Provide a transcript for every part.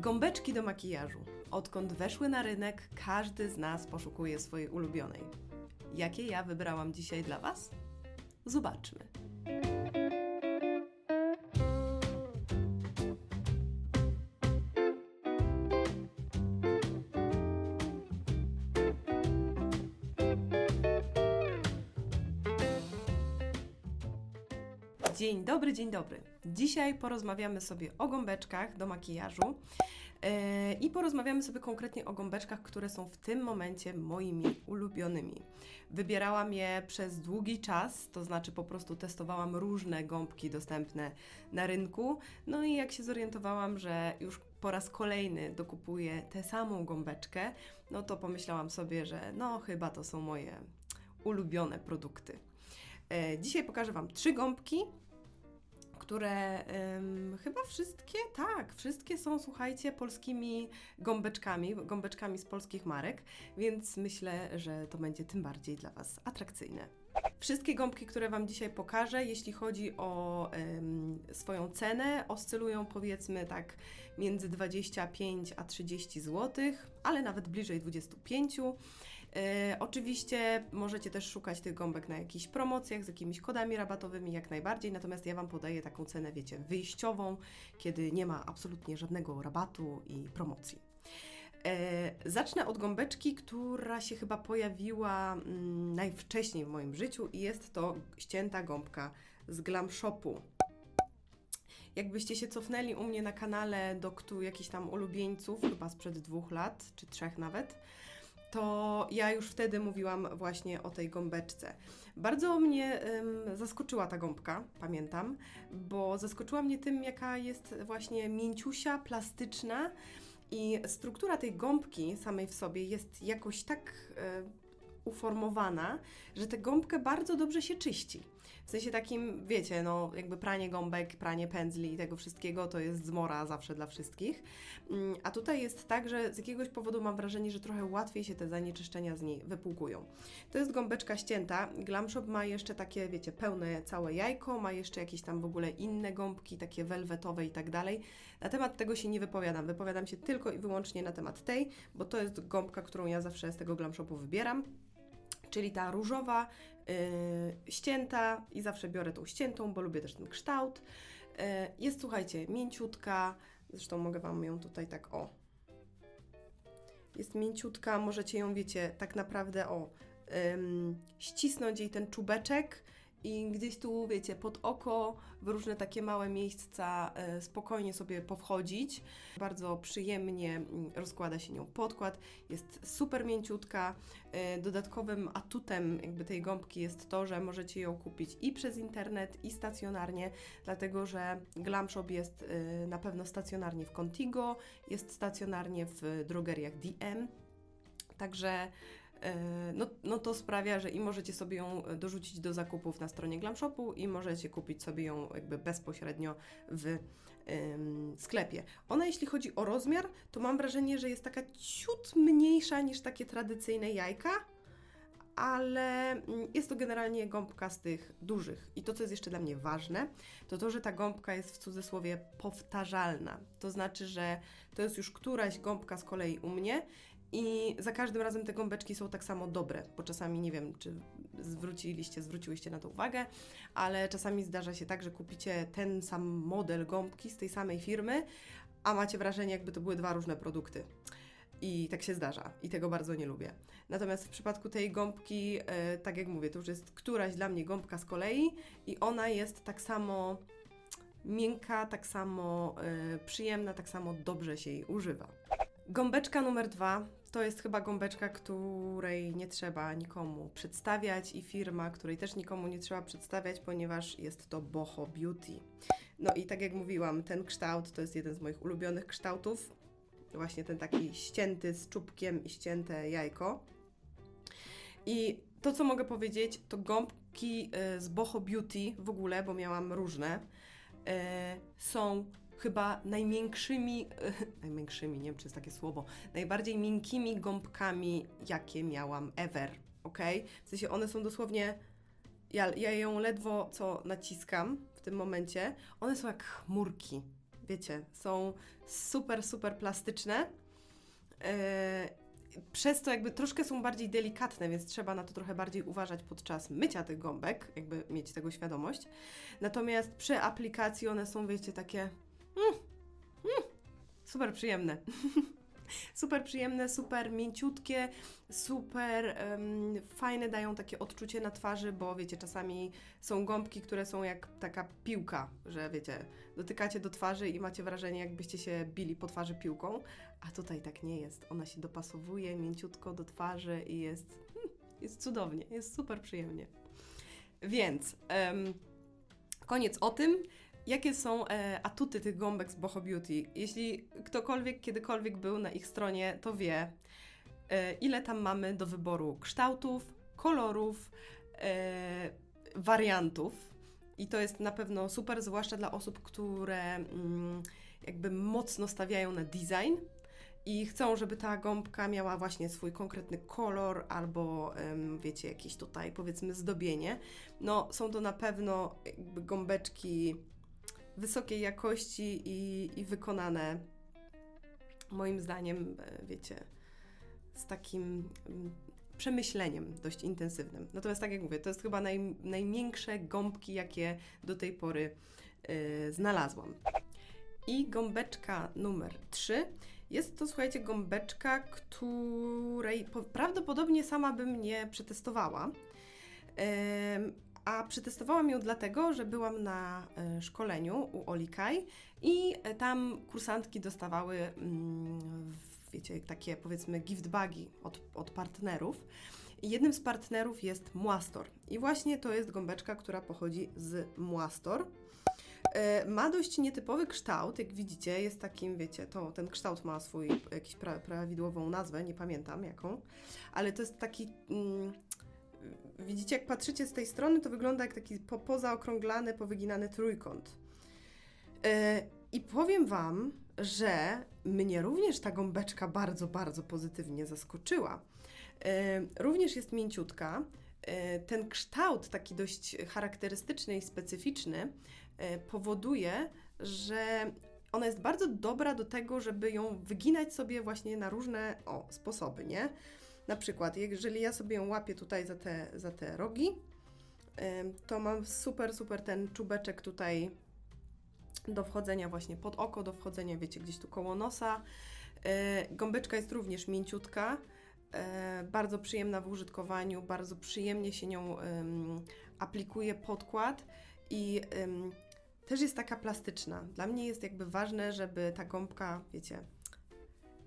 Gąbeczki do makijażu. Odkąd weszły na rynek, każdy z nas poszukuje swojej ulubionej. Jakie ja wybrałam dzisiaj dla Was? Zobaczmy. Dzień dobry, dzień dobry. Dzisiaj porozmawiamy sobie o gąbeczkach do makijażu yy, i porozmawiamy sobie konkretnie o gąbeczkach, które są w tym momencie moimi ulubionymi. Wybierałam je przez długi czas, to znaczy po prostu testowałam różne gąbki dostępne na rynku. No i jak się zorientowałam, że już po raz kolejny dokupuję tę samą gąbeczkę, no to pomyślałam sobie, że no chyba to są moje ulubione produkty. E, Dzisiaj pokażę Wam trzy gąbki, które chyba wszystkie, tak, wszystkie są, słuchajcie, polskimi gąbeczkami, gąbeczkami z polskich marek, więc myślę, że to będzie tym bardziej dla Was atrakcyjne. Wszystkie gąbki, które Wam dzisiaj pokażę, jeśli chodzi o em, swoją cenę, oscylują powiedzmy tak między 25 a 30 zł, ale nawet bliżej 25. E, oczywiście możecie też szukać tych gąbek na jakichś promocjach z jakimiś kodami rabatowymi, jak najbardziej, natomiast ja Wam podaję taką cenę, wiecie, wyjściową, kiedy nie ma absolutnie żadnego rabatu i promocji. E, zacznę od gąbeczki, która się chyba pojawiła mm, najwcześniej w moim życiu i jest to ścięta gąbka z Glam Shopu. Jakbyście się cofnęli u mnie na kanale do jakichś tam ulubieńców, chyba sprzed dwóch lat, czy trzech nawet, to ja już wtedy mówiłam właśnie o tej gąbeczce. Bardzo mnie ym, zaskoczyła ta gąbka, pamiętam, bo zaskoczyła mnie tym, jaka jest właśnie mięciusia, plastyczna i struktura tej gąbki samej w sobie jest jakoś tak y, uformowana, że tę gąbkę bardzo dobrze się czyści. W sensie takim, wiecie, no jakby pranie gąbek, pranie pędzli i tego wszystkiego to jest zmora zawsze dla wszystkich. Mm, A tutaj jest tak, że z jakiegoś powodu mam wrażenie, że trochę łatwiej się te zanieczyszczenia z niej wypłukują. To jest gąbeczka ścięta. Glam Shop ma jeszcze takie, wiecie, pełne całe jajko, ma jeszcze jakieś tam w ogóle inne gąbki, takie welwetowe i tak dalej. Na temat tego się nie wypowiadam. Wypowiadam się tylko i wyłącznie na temat tej, bo to jest gąbka, którą ja zawsze z tego Glam Shopu wybieram. Czyli ta różowa, yy, ścięta i zawsze biorę tą ściętą, bo lubię też ten kształt. Yy, jest, słuchajcie, mięciutka, zresztą mogę Wam ją tutaj tak, o. Jest mięciutka, możecie ją, wiecie, tak naprawdę, o, ym, ścisnąć jej ten czubeczek i gdzieś tu, wiecie, pod oko, w różne takie małe miejsca e, spokojnie sobie powchodzić. Bardzo przyjemnie mm, rozkłada się nią podkład, jest super mięciutka. E, Dodatkowym atutem jakby tej gąbki jest to, że możecie ją kupić i przez internet, i stacjonarnie, dlatego że Glam Shop jest e, na pewno stacjonarnie w Contigo, jest stacjonarnie w drogeriach DM. Także no, no to sprawia, że i możecie sobie ją dorzucić do zakupów na stronie Glam Shopu i możecie kupić sobie ją jakby bezpośrednio w em, sklepie. Ona jeśli chodzi o rozmiar, to mam wrażenie, że jest taka ciut mniejsza niż takie tradycyjne jajka, ale mm, jest to generalnie gąbka z tych dużych. I to, co jest jeszcze dla mnie ważne, to to, że ta gąbka jest w cudzysłowie powtarzalna. To znaczy, że to jest już któraś gąbka z kolei u mnie i za każdym razem te gąbeczki są tak samo dobre, bo czasami nie wiem, czy zwróciliście, zwróciłyście na to uwagę, ale czasami zdarza się tak, że kupicie ten sam model gąbki z tej samej firmy, a macie wrażenie, jakby to były dwa różne produkty. I tak się zdarza i tego bardzo nie lubię. Natomiast w przypadku tej gąbki, e, tak jak mówię, to już jest któraś dla mnie gąbka z kolei i ona jest tak samo miękka, tak samo e, przyjemna, tak samo dobrze się jej używa. Gąbeczka numer dwa to jest chyba gąbeczka, której nie trzeba nikomu przedstawiać i firma, której też nikomu nie trzeba przedstawiać, ponieważ jest to Boho Beauty. No i tak jak mówiłam, ten kształt to jest jeden z moich ulubionych kształtów. Właśnie ten taki ścięty z czubkiem i ścięte jajko. I to, co mogę powiedzieć, to gąbki y, z Boho Beauty w ogóle, bo miałam różne, y, są chyba najmiększymi, najmiększymi, nie wiem czy jest takie słowo, najbardziej miękkimi gąbkami, jakie miałam ever, ok? W sensie one są dosłownie, ja, ja ją ledwo co naciskam w tym momencie, one są jak chmurki. wiecie, są super, super plastyczne. E, przez to jakby troszkę są bardziej delikatne, więc trzeba na to trochę bardziej uważać podczas mycia tych gąbek, jakby mieć tego świadomość. Natomiast przy aplikacji one są, wiecie, takie super przyjemne. super przyjemne, super mięciutkie, super em, fajne, dają takie odczucie na twarzy, bo wiecie, czasami są gąbki, które są jak taka piłka, że wiecie, dotykacie do twarzy i macie wrażenie, jakbyście się bili po twarzy piłką, a tutaj tak nie jest. Ona się dopasowuje mięciutko do twarzy i jest, hmm, jest cudownie, jest super przyjemnie. Więc em, koniec o tym. Jakie są e, atuty tych gąbek z Boho Beauty? Jeśli ktokolwiek kiedykolwiek był na ich stronie, to wie, e, ile tam mamy do wyboru kształtów, kolorów, e, wariantów. I to jest na pewno super, zwłaszcza dla osób, które mm, jakby mocno stawiają na design i chcą, żeby ta gąbka miała właśnie swój konkretny kolor albo wiecie, jakieś tutaj powiedzmy zdobienie. No, są to na pewno jakby gąbeczki wysokiej jakości i, i wykonane moim zdaniem, e, wiecie, z takim mm, przemyśleniem dość intensywnym. Natomiast tak jak mówię, to jest chyba naj, najmiększe gąbki, jakie do tej pory e, znalazłam. I gąbeczka numer 3 jest to, słuchajcie, gąbeczka, której po, prawdopodobnie sama bym nie przetestowała. A przetestowałam ją dlatego, że byłam na e, szkoleniu u Olikaj i e, tam kursantki dostawały, mm, wiecie, takie powiedzmy gift bagi od, od partnerów. I jednym z partnerów jest Muastor. I właśnie to jest gąbeczka, która pochodzi z Muastor. E, Ma dość nietypowy kształt, jak widzicie, jest takim, wiecie, to ten kształt ma swój jakiś pra, prawidłową nazwę, nie pamiętam jaką, ale to jest taki, mm, widzicie, jak patrzycie z tej strony, to wygląda jak taki po, pozaokrąglany, powyginany trójkąt. E, I powiem Wam, że mnie również ta gąbeczka bardzo, bardzo pozytywnie zaskoczyła. E, Również jest mięciutka. E, Ten kształt, taki dość charakterystyczny i specyficzny, powoduje, że ona jest bardzo dobra do tego, żeby ją wyginać sobie właśnie na różne o, sposoby, nie? Na przykład, jeżeli ja sobie łapię tutaj za te, za te rogi, to mam super, super ten czubeczek tutaj do wchodzenia właśnie pod oko, do wchodzenia, wiecie, gdzieś tu koło nosa. E, Gąbeczka jest również mięciutka, e, bardzo przyjemna w użytkowaniu, bardzo przyjemnie się nią aplikuje podkład i też jest taka plastyczna. Dla mnie jest jakby ważne, żeby ta gąbka, wiecie,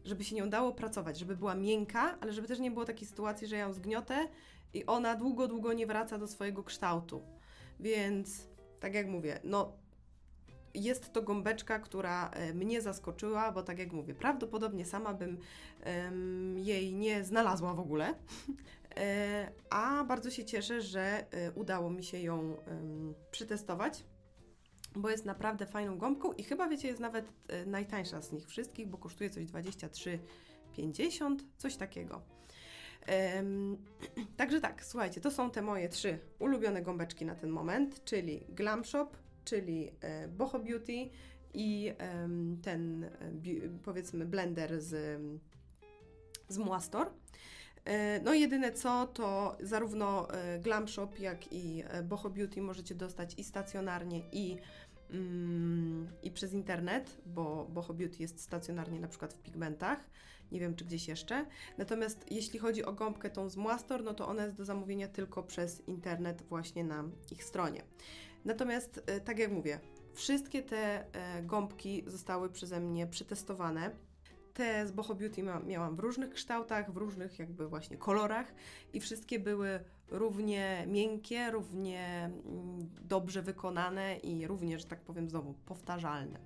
żeby się nią dało pracować, żeby była miękka, ale żeby też nie było takiej sytuacji, że ja ją zgniotę i ona długo, długo nie wraca do swojego kształtu. Więc, tak jak mówię, no jest to gąbeczka, która e, mnie zaskoczyła, bo tak jak mówię, prawdopodobnie sama bym em, jej nie znalazła w ogóle. E, a bardzo się cieszę, że e, udało mi się ją em, przetestować, bo jest naprawdę fajną gąbką i chyba wiecie, jest nawet e, najtańsza z nich wszystkich, bo kosztuje coś 23,50, coś takiego. Em, także tak, słuchajcie, to są te moje trzy ulubione gąbeczki na ten moment, czyli Glam Shop, czyli e, Boho Beauty i em, ten, e, powiedzmy, blender z, z Muastor. E, No jedyne co, to zarówno e, Glam Shop, jak i e, Boho Beauty możecie dostać i stacjonarnie, i, mm, i przez internet, bo Boho Beauty jest stacjonarnie na przykład w pigmentach, nie wiem czy gdzieś jeszcze. Natomiast jeśli chodzi o gąbkę tą z Muastor, no to ona jest do zamówienia tylko przez internet właśnie na ich stronie. Natomiast, tak jak mówię, wszystkie te gąbki zostały przeze mnie przetestowane. Te z Boho Beauty ma, miałam w różnych kształtach, w różnych jakby właśnie kolorach i wszystkie były równie miękkie, równie mm, dobrze wykonane i również, tak powiem znowu, powtarzalne.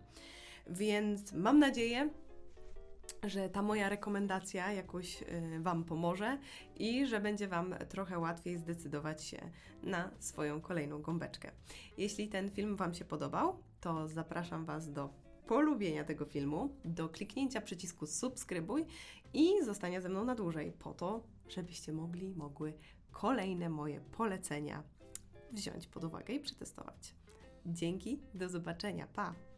Więc mam nadzieję, że ta moja rekomendacja jakoś y, Wam pomoże i że będzie Wam trochę łatwiej zdecydować się na swoją kolejną gąbeczkę. Jeśli ten film Wam się podobał, to zapraszam Was do polubienia tego filmu, do kliknięcia przycisku subskrybuj i zostania ze mną na dłużej, po to, żebyście mogli, mogły kolejne moje polecenia wziąć pod uwagę i przetestować. Dzięki, do zobaczenia, pa!